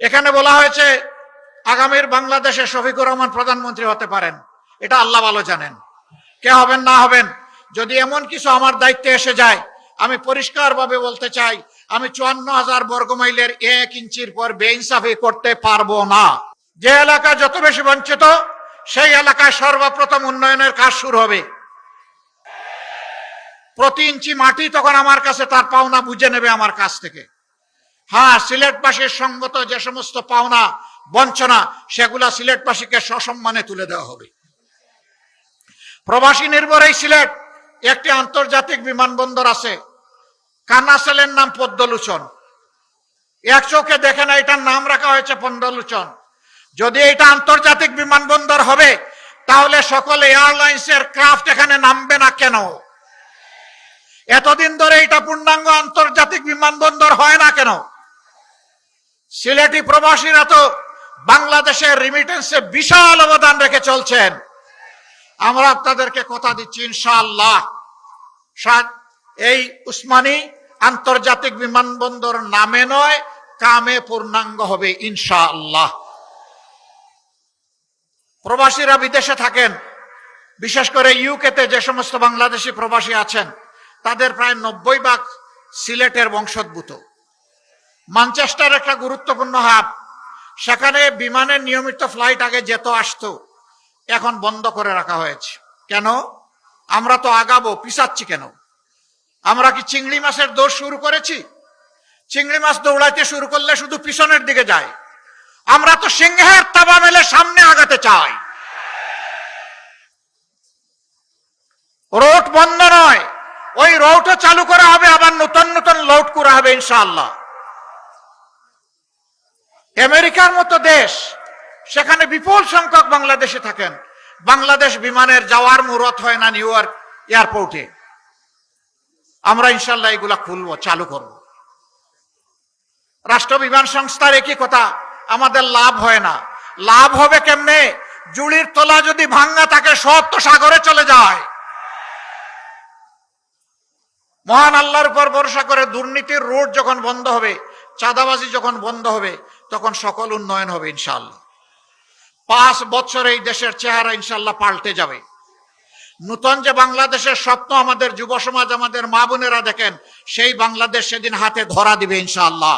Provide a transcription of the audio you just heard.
এখানে বলা হয়েছে, আগামীর বাংলাদেশে শফিকুর রহমান প্রধানমন্ত্রী হতে পারেন। এটা আল্লাহ ভালো জানেন। কে হবেন, না হবেন, যদি এমন কিছু আমার দায়িত্বে এসে যায়, আমি পরিষ্কারভাবে বলতে চাই, আমি চুয়ান্ন হাজার বর্গমাইলের এক ইঞ্চির পর বেইনসাফি করতে পারব না। যে এলাকা যত বেশি বঞ্চিত, সেই এলাকায় সর্বপ্রথম উন্নয়নের কাজ শুরু হবে। প্রতি ইঞ্চি মাটি তখন আমার কাছে তার পাওনা বুঝে নেবে আমার কাছ থেকে। হ্যাঁ সিলেটবাসীর সঙ্গত যে সমস্ত পাওনা, বঞ্চনা, সেগুলা সিলেটবাসীকে সসম্মানে তুলে দেওয়া হবে। প্রবাসী নির্ভর এই সিলেট একটি আন্তর্জাতিক বিমানবন্দর আছে। কানাসেলের নাম পদ্মলোচন। এক চোখে দেখে না, এটার নাম রাখা হয়েছে পদ্মলোচন। যদি এটা আন্তর্জাতিক বিমানবন্দর হবে, তাহলে সকল এয়ারলাইন্সের ক্রাফট এখানে নামবে না কেন? এতদিন ধরে এটা পূর্ণাঙ্গ আন্তর্জাতিক বিমানবন্দর হয় না কেন? সিলেটি প্রবাসীরা তো বাংলাদেশের রিমিটেন্সে বিশাল অবদান রেখে চলছেন। আমরা আপনাদেরকে কথা দিচ্ছি, ইনশাআল্লাহ। এই উসমানী আন্তর্জাতিক বিমানবন্দর নামে নয়, কামে পূর্ণাঙ্গ হবে, ইনশাআল্লাহ। প্রবাসীরা বিদেশে থাকেন, বিশেষ করে ইউকেতে যে সমস্ত বাংলাদেশি প্রবাসী আছেন, তাদের প্রায় নব্বই ভাগ সিলেটের বংশোদ্ভূত। মানচেস্টার একটা গুরুত্বপূর্ণ হাব। সেখানে বিমানের নিয়মিত ফ্লাইট আগে যেত, আসতো। এখন বন্ধ করে রাখা হয়েছে। কেন? আমরা তো আগাবো পিসাচ্ছি কেন? আমরা কি চিংড়ি মাছের দৌড় শুরু করেছি? চিংড়ি মাছ দৌড়াইতে শুরু করলে শুধু পিছনের দিকে যায়। আমরা তো সিংহের তাবা মেলে সামনে আগাতে চাই। রোড বন্ধ নয়, ওই রোডও চালু করা হবে, আবার নতুন নতুন লোড করা হবে, ইনশাআল্লাহ। আমেরিকার মতো দেশ, সেখানে বিপুল সংখ্যক বাংলাদেশে থাকেন। বাংলাদেশ বিমানের যাওয়ার মুহূর্ত হয় না নিউ ইয়র্ক এয়ারপোর্টে। আমরা ইনশাল্লাহ এগুলা খুলবো, চালু করব। রাষ্ট্র বিমান সংস্থার একই কথা, আমাদের লাভ হয় না। লাভ হবে কেমনে? জুড়ির তলা যদি ভাঙ্গা থাকে সব তো সাগরে চলে যায়। মহান আল্লাহর উপর ভরসা করে দুর্নীতির রোড যখন বন্ধ হবে, চাঁদাবাজি যখন বন্ধ হবে তখন সকল উন্নয়ন হবে ইনশাল্লাহ পাঁচ বছর এই দেশের চেহারা ইনশাল্লাহ পাল্টে যাবে। নূতন যে বাংলাদেশের স্বপ্ন আমাদের যুব সমাজ, আমাদের মা বোনেরা দেখেন, সেই বাংলাদেশ সেদিন হাতে ধরা দিবে ইনশাআল্লাহ।